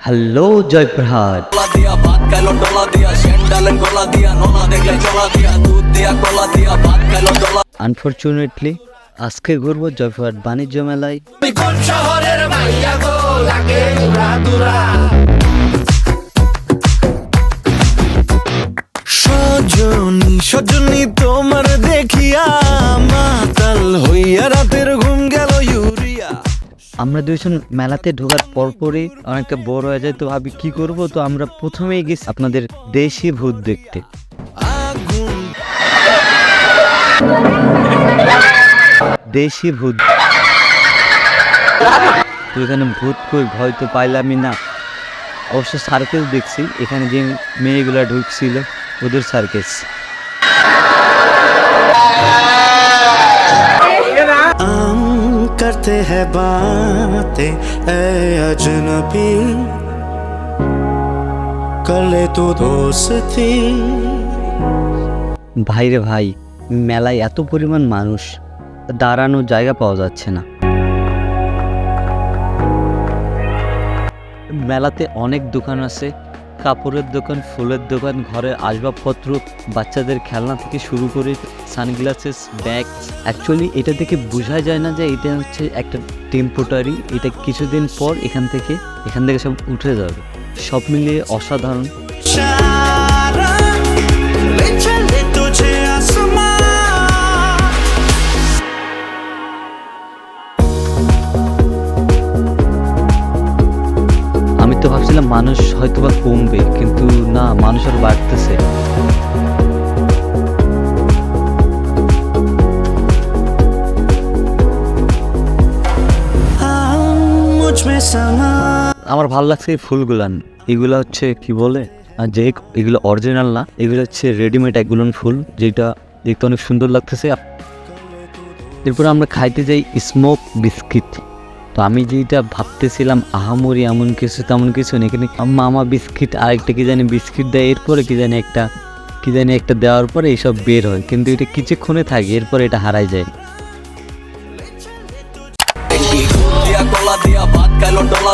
Hello Joypurhat দিয়া ভাত খাইলো ডলা দিয়া স্যান্ডালের গলা দিয়া নোনা দেখলে চলা দিয়া দুধ দিয়া কলা দিয়া ভাত খাইলো ডলা আনফর্চুনেটলি আজকে ঘুরবো জয়প্রহাট বাণিজ্য মেলায়। কোন শহরের ভাইয়া গো লাগে উড়াদুরা সজনী সজনী তোমার দেখিয়া মাতাল হইয়া ইউরিয়া আমরা দুইজন মেলাতে ঢোকার পরপরই অনেকটা বড় হয়ে যায়, তো ভাবি কি করব? তো আমরা প্রথমেই গেছি আপনাদের দেশি ভূত দেখতে। দেশি ভূত। তো এখানে ভূত কই ভয় তো পাইলামই না। অবশ্য সার্কেস দেখছি, এখানে যে মেয়েগুলা ঢুকছিল, ওদের সার্কেস करते हैं बातें ए अजनबी कर ले तू दोस्ती ভাইরে ভাই মেলায় এত পরিমাণ মানুষ দাঁড়ানোর জায়গা পাওয়া যাচ্ছে না মেলাতে অনেক দোকান আছে কাপড়ের দোকান, ফুলের দোকান ঘরের আসবাবপত্র, বাচ্চাদের খেলনা থেকে শুরু করে সানগ্লাসেস ব্যাগ অ্যাকচুয়ালি এটা থেকে বোঝা যায় না যে এটা হচ্ছে একটা টেম্পোটারি এটা কিছুদিন পর এখান থেকে এখান থেকে সব উঠে যাবে। সব মিলিয়ে অসাধারণ। মানুষ হয়তোবা কমবে, কিন্তু না, মানুষ আর বাড়তেছে। আমার ভালো লাগছে এই ফুলগুলান। এগুলো হচ্ছে কি বলে? যে এগুলো অরিজিনাল না, এগুলো হচ্ছে রেডিমেড একগুলোন ফুল, যেটা দেখতে অনেক সুন্দর লাগতেছে। এরপর আমরা খাইতে যাই স্মোক বিস্কিট তো আমি যেটা ভাবতেছিলাম, আহামরি এমন কিছু তেমন কিছু নেই। এখানে মামা বিস্কিট আরেকটা কি জানি বিস্কিট দেয়, এরপরে কি জানি একটা, কি জানি একটা দেওয়ার পরে এইসব বের হয়। কিন্তু এটা কিছুক্ষণে থাকে, এরপরে এটা হারাই যায়।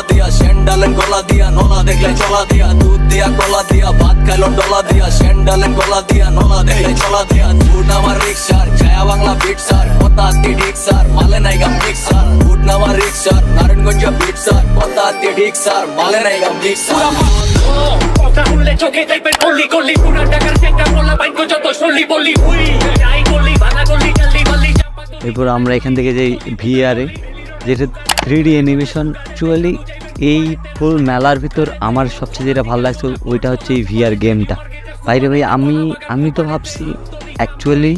দিয়া স্যান্ডালের গলা দিয়া নোনা দেখলে চলা দিয়া দুধ দিয়া কলা দিয়া ভাত খাইলো ডলা দিয়া স্যান্ডালের গলা দিয়া নোনা দেখলে চলা দিয়া দুধ আমার রিক্সার ছায়া বাংলা বিটসার পতাতি ডিক্সার মালে নাইগা মিক্সার দুধ নামার রিক্সার নারায়ণগঞ্জ বিটসার পতাতি ডিক্সার মালে নাইগা মিক্সার কথা শুনলে চোখে দেখবেন গল্লি গল্লি পুরা টাকার চেষ্টা বলা বাইক যত সল্লি বললি হুই যাই গল্লি ভাঙা গল্লি গল্লি এরপর আমরা এখান থেকে যাই ভিআরে। যেটা থ্রি ডি অ্যানিমেশন অ্যাকচুয়ালি এই ফুল মেলার ভিতর আমার সবচেয়ে যেটা ভালো লাগছে ওইটা হচ্ছে এই ভিআর গেমটা বাইরে ভাই আমি আমি তো ভাবছি অ্যাকচুয়ালি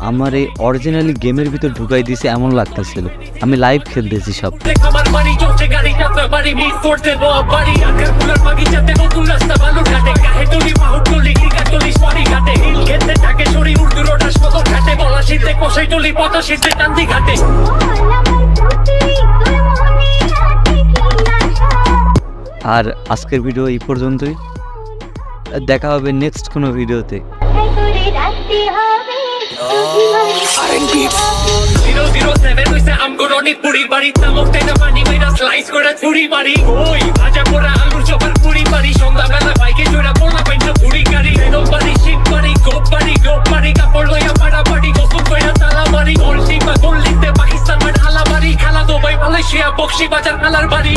আমার এই অরিজিনালি গেমের ভিতর ঢুকাই দিয়েছে এমন লাগতেছিল। আমি লাইভ খেলতেছি সব। দেখ আর আজকের ভিডিও এই পর্যন্তই। দেখা হবে নেক্সট কোনো ভিডিওতে পাকিস্তান মাঠ বাড়ি খেলা দুবাই মালয়েশিয়া বক্সি বাজার আলার বাড়ি